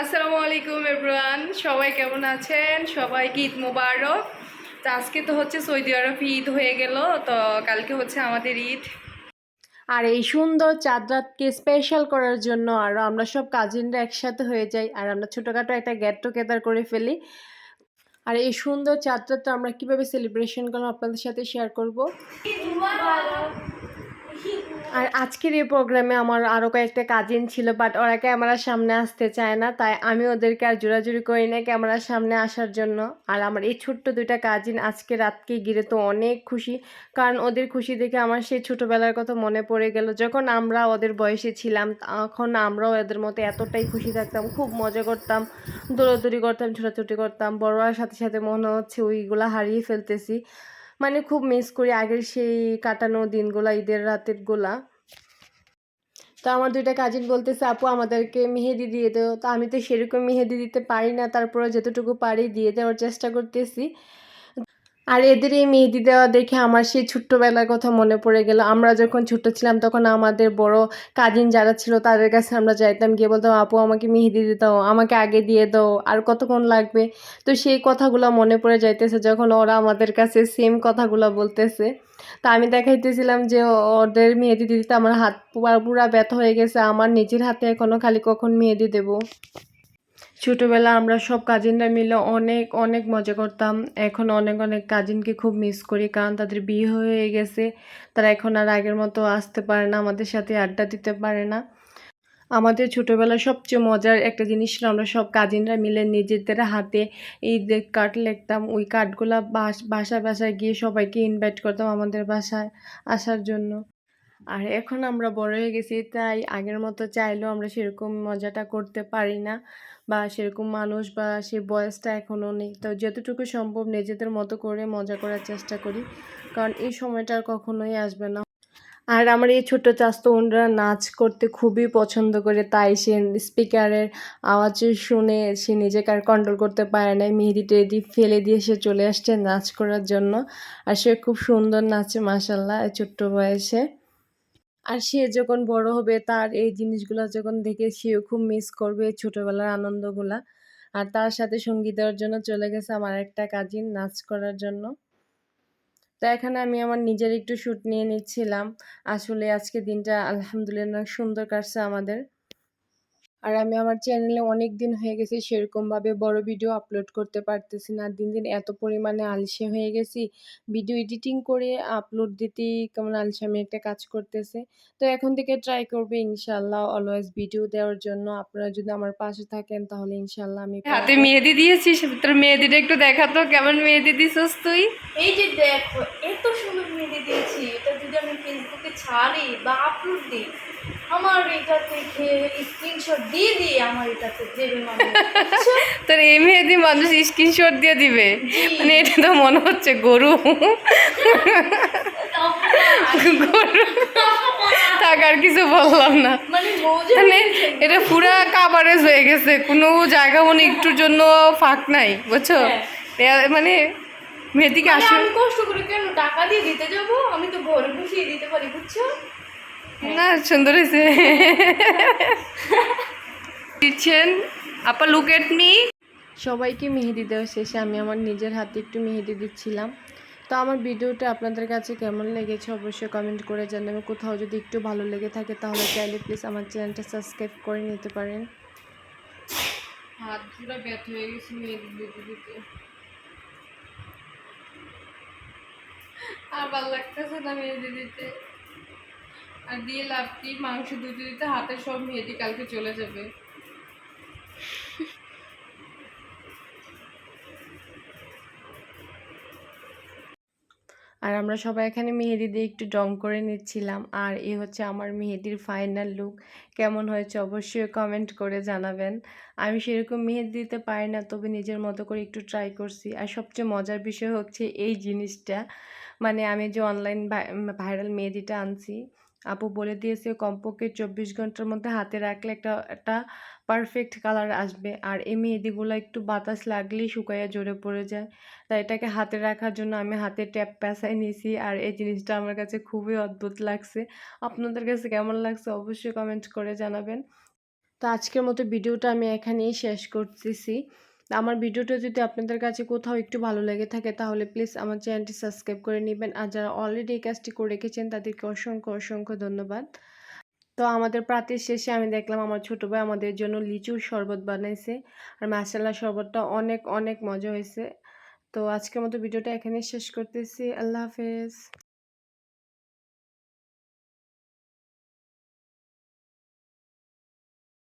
আসসালামু আলাইকুম এভরিওয়ান সবাই কেমন আছেন? সবাইকে ঈদ মোবারক? তো আজকে তো হচ্ছে সৌদি আরব ঈদ হয়ে গেল তো কালকে হচ্ছে আমাদের ঈদ। আর এই সুন্দর চাঁদ রাতকে স্পেশাল করার জন্য আর আমরা সব কাজিনরা একসাথে হয়ে যাই আর আমরা ছোটোখাটো একটা গেট টুগেদার করে ফেলি। আর এই সুন্দর চাঁদ রাতটা আমরা কীভাবে সেলিব্রেশন করলাম আপনাদের সাথে শেয়ার করব? আর আজকের এই প্রোগ্রামে আমার আরও কয়েকটা কাজিন ছিল বাট ওরা ক্যামেরার সামনে আসতে চায় না, তাই আমি ওদেরকে আর জোরাজুরি করি না ক্যামেরার সামনে আসার জন্য। আর আমার এই ছোট্ট দুইটা কাজিন আজকে রাতকে ঘিরে তো অনেক খুশি, কারণ ওদের খুশি দেখে আমার সেই ছোটোবেলার কথা মনে পড়ে গেল। যখন আমরা ওদের বয়সে ছিলাম, তখন আমরাও ওদের মতো এতটাই খুশি থাকতাম, খুব মজা করতাম, দৌড়াদৌড়ি করতাম, ছোটাছুটি করতাম বড়রার সাথে সাথে মনে হচ্ছে ওইগুলা হারিয়ে ফেলতেছি। মানে খুব মিস করি আগের সেই কাটানো দিনগুলো, ঈদের রাতের গোলা। তো আমার দুইটা কাজিন বলতেছে, আপু, আমাদেরকে মেহেদি দিয়ে দেও। তো আমি তো সেরকম মেহেদি দিতে পারি না তারপরে যতটুকু পারি দিয়ে দেওয়ার চেষ্টা করতেছি। আর এদের এই মেহেদি দেওয়া দেখে আমার সেই ছোট্টবেলার কথা মনে পড়ে গেল। আমরা যখন ছোট ছিলাম তখন আমাদের বড় কাজিন যারা ছিল তাদের কাছে আমরা যাইতাম, গিয়ে বলতাম, আপু, আমাকে মেহেদি দিয়ে দাও, আমাকে আগে দিয়ে দাও, আর কতক্ষণ লাগবে? তো সেই কথাগুলো মনে পড়ে যাইতেছে যখন ওরা আমাদের কাছে সেম কথাগুলো বলতেছে। তা আমি দেখাইতেছিলাম যে ওদের মেহেদি দিতে আমার হাত পুরা পুরা ব্যথা হয়ে গেছে, আমার নিজের হাতে এখনও খালি কখন মেহেদি দেবো। ছোটোবেলা আমরা সব কাজিনরা মিলে অনেক অনেক মজা করতাম। এখন অনেক অনেক কাজিনকে খুব মিস করি কারণ তাদের বিয়ে হয়ে গেছে। তারা এখন আর আগের মতো আসতে পারে না, আমাদের সাথে আড্ডা দিতে পারে না। আমাদের ছোটোবেলায় সবচেয়ে মজার একটা জিনিস ছিল আমরা সব কাজিনরা মিলে নিজেদের হাতে ঈদের কার্ড লিখতাম। ওই কার্ডগুলো বাস, বাসায় বাসায় গিয়ে সবাইকে ইনভাইট করতাম আমাদের বাসায় আসার জন্য। আর এখন আমরা বড় হয়ে গেছি, তাই আগের মতো চাইলেও আমরা সেরকম মজাটা করতে পারি না বা সেরকম মানুষ বা সে বয়সটা এখনও নেই। তো যতটুকু সম্ভব নিজেদের মতো করে মজা করার চেষ্টা করি, কারণ এই সময়টা আর কখনোই আসবে না। আর আমার এই ছোট্ট চাস্তো বোনরা নাচ করতে খুবই পছন্দ করে, তাই সে স্পিকারের আওয়াজ শুনে সে নিজেকে আর কন্ট্রোল করতে পারে না মেহেদি টেহেদি ফেলে দিয়ে সে চলে আসছে নাচ করার জন্য। আর সে খুব সুন্দর নাচে মাসাল্লাহ ছোট্ট বয়সে। আর সে যখন বড় হবে, তার এই জিনিসগুলো যখন দেখে সেও খুব মিস করবে ছোটবেলার আনন্দগুলা। আর তার সাথে সঙ্গী দেওয়ার জন্য চলে গেছে আমার একটা কাজিন নাচ করার জন্য। তো এখানে আমি আমার নিজের একটু শ্যুট নিয়ে নিচ্ছিলাম। আসলে আজকে দিনটা আলহামদুলিল্লাহ সুন্দর কাটছে আমাদের। আর আমি আমার চ্যানেলে অনেক দিন হয়ে গেছে সেরকমভাবে বড় ভিডিও আপলোড করতে পারতেছি না। দিন দিন এত পরিমাণে আলসে হয়ে গেছি। ভিডিও এডিটিং করে আপলোড দিতেই কেমন আলসামি একটা কাজ করতেছে। তো এখন থেকে ট্রাই করবে ইনশাল্লাহ অলওয়েজ ভিডিও দেওয়ার জন্য। আপনারা যদি আমার পাশে থাকেন তাহলে ইনশাল্লাহ আমি হাতে মেহেদি দিয়েছিস তোর মেহেদিটা একটু দেখাতো কেমন মেহেদি দিছিস তুই? এই যে দেখো এত সুন্দর মেহেদি দিয়েছি এটা যদি আমি ফেসবুকে ছাড়ি বা আপলোড দিই আমার এটা থেকে স্ক্রিনশট দিয়ে দিয়ে আমার এটাতে দেবে তোর এই মেহেদি মানুষ স্ক্রিনশট দিয়ে দিবে। মানে এটা তো মনে হচ্ছে গরু। গরু। থাক আর কিছু বললাম না। মানে মানে এটা পুরা কাভারেজ হয়ে গেছে। কোনো জায়গা মনে একটুর জন্য ফাঁক নাই বুঝছ? মানে মেয়েদিকে মানে আসলে কষ্ট করে কেন টাকা দিয়ে দিতে যাব? আমি তো ঘরে বসিয়ে দিতে পারি বুঝছ? না সুন্দর হয়েছে। দিচ্ছেন আপা লুক এট মি সবাইকে মেহেদি দেওয়া শেষে আমি আমার নিজের হাতে একটু মেহেদি দিচ্ছিলাম। তো আমার ভিডিওটা আপনাদের কাছে কেমন লেগেছে অবশ্যই কমেন্ট করে জানাবেন। কোথাও যদি একটু ভালো লেগে থাকে তাহলে চাইলে প্লিজ আমার চ্যানেলটা সাবস্ক্রাইব করে নিতে পারেন। হাত পুরো ব্যথ হয়ে গেছে মেহেদি দিতে দিতে। আর ভালো লাগতেছে না মেহেদি দিতে। আর দিয়ে লাভ কি মাংস দিতে দিতে, হাতে সব মেহেদি কালকে চলে যাবে। আর আমরা সবাই এখানে মেহেদি দিয়ে একটু ডং করে নিচ্ছিলাম। আর এ হচ্ছে আমার মেহেদির ফাইনাল লুক কেমন হয়েছে অবশ্যই কমেন্ট করে জানাবেন। আমি সেরকম মেহেদি দিতে পারি না, তবে নিজের মতো করে একটু ট্রাই করছি। আর সবচেয়ে মজার বিষয় হচ্ছে এই জিনিসটা। মানে আমি যে অনলাইন ভাইরাল মেহেদিটা আনছি আপু বলে দিয়েছে, কমপক্ষে চব্বিশ ঘণ্টার মধ্যে হাতে রাখলে একটা একটা পারফেক্ট কালার আসবে। আর এই মেহেদিগুলো একটু বাতাস লাগলেই শুকাইয়া জোরে পড়ে যায়। তাই এটাকে হাতে রাখার জন্য আমি হাতে ট্যাপ পেঁচাই নিয়েছি। আর এই জিনিসটা আমার কাছে খুবই অদ্ভুত লাগছে। আপনাদের কাছে কেমন লাগছে অবশ্যই কমেন্ট করে জানাবেন। তো আজকের মতো ভিডিওটা আমি এখানেই শেষ করতেছি। আমার ভিডিওটা যদি আপনাদের কাছে কোথাও একটু ভালো লেগে থাকে, তাহলে প্লিজ আমার চ্যানেলটি সাবস্ক্রাইব করে নেবেন। আর যারা অলরেডি এই কাজটি করে রেখেছেন, তাদেরকে অসংখ্য অসংখ্য ধন্যবাদ। তো আমাদের প্রাতের শেষে আমি দেখলাম আমার ছোটো ভাই আমাদের জন্য লিচুর শরবত বানাইছে। আর মাসাল্লাহ শরবতটা অনেক অনেক মজা হয়েছে। তো আজকের মতো ভিডিওটা এখানেই শেষ করতেছি। আল্লাহ হাফেজ।